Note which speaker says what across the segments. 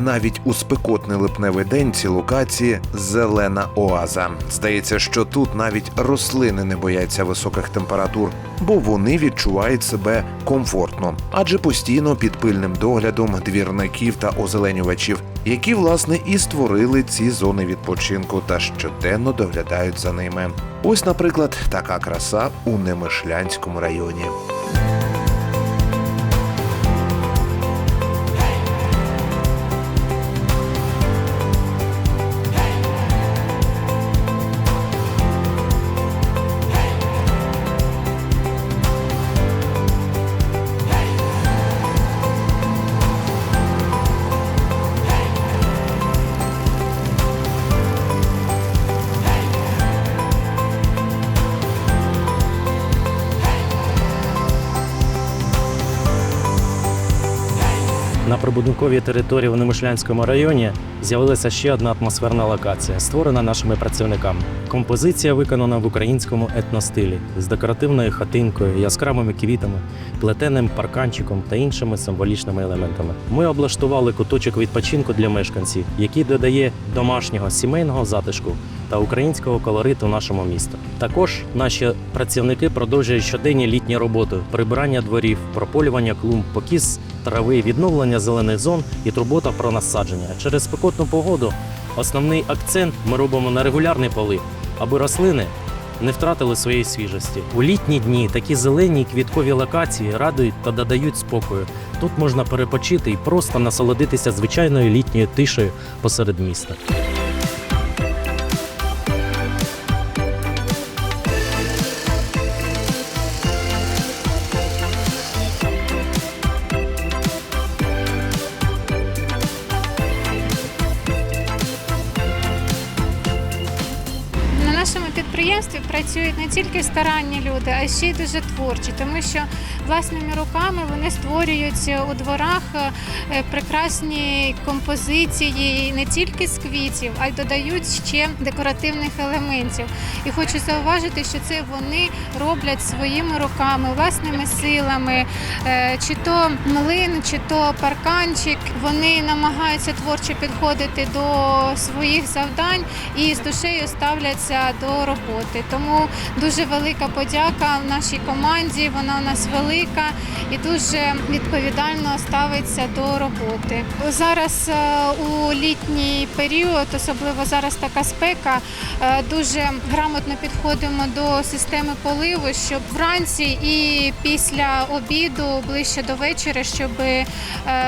Speaker 1: навіть у спекотний липневий день ці локації зелена оаза. Здається, що тут навіть рослини не бояться високих температур, бо вони відчувають себе комфортно, адже постійно під пильним доглядом двірників та озеленювачів, які власне і створили ці зони відпочинку та щоденно доглядають за ними. Ось, наприклад, така краса у Немишлянському районі.
Speaker 2: На прибудинковій території в Немишлянському районі з'явилася ще одна атмосферна локація, створена нашими працівниками. Композиція виконана в українському етностилі з декоративною хатинкою, яскравими квітами, плетеним парканчиком та іншими символічними елементами. Ми облаштували куточок відпочинку для мешканців, який додає домашнього сімейного затишку та українського колориту нашому місту. Також наші працівники продовжують щоденні літні роботи: прибирання дворів, прополювання клумб, покіс трави, відновлення зелених зон і турбота про насадження. Через спекотну погоду основний акцент ми робимо на регулярний полив, аби рослини не втратили своєї свіжості. У літні дні такі зелені квіткові локації радують та додають спокою. Тут можна перепочити і просто насолодитися звичайною літньою тишею посеред міста.
Speaker 3: Нашому підприємстві працюють не тільки старанні люди, а ще й дуже творчі, тому що власними руками вони створюють у дворах е, прекрасні композиції не тільки з квітів, а й додають ще декоративних елементів. І хочу зауважити, що це вони роблять своїми руками, власними силами, Е, чи то млин, чи то парканчик. Вони намагаються творчо підходити до своїх завдань і з душею ставляться до роботи. Тому дуже велика подяка нашій команді. Вона у нас велика і дуже відповідально ставиться до роботи. Зараз е, у літній період, особливо зараз така спека, е, дуже грамотно підходимо до системи поливу, щоб вранці і після обіду, ближче до вечора, щоб е,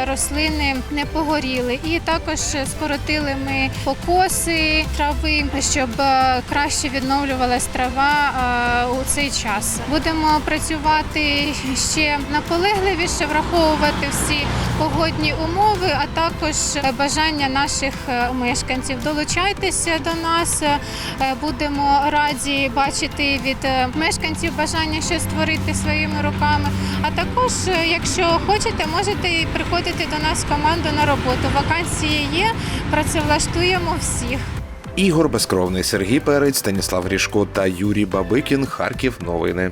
Speaker 3: рослини не погоріли. І також скоротили ми покоси трави, щоб е, краще відновлювалась трава у цей час. Будемо працювати ще наполегливіше, враховувати всі погодні умови, а також бажання наших е, мешканців. Долучайтеся до нас. Е, Будемо раді бачити від е, мешканців бажання щось створити своїми руками. А також, якщо хочете, можете приходити до нас в команду на роботу. Вакансії є, працевлаштуємо всіх.
Speaker 1: Ігор Безкровний, Сергій Перець, Станіслав Грішко та Юрій Бабикін. Харків. Новини.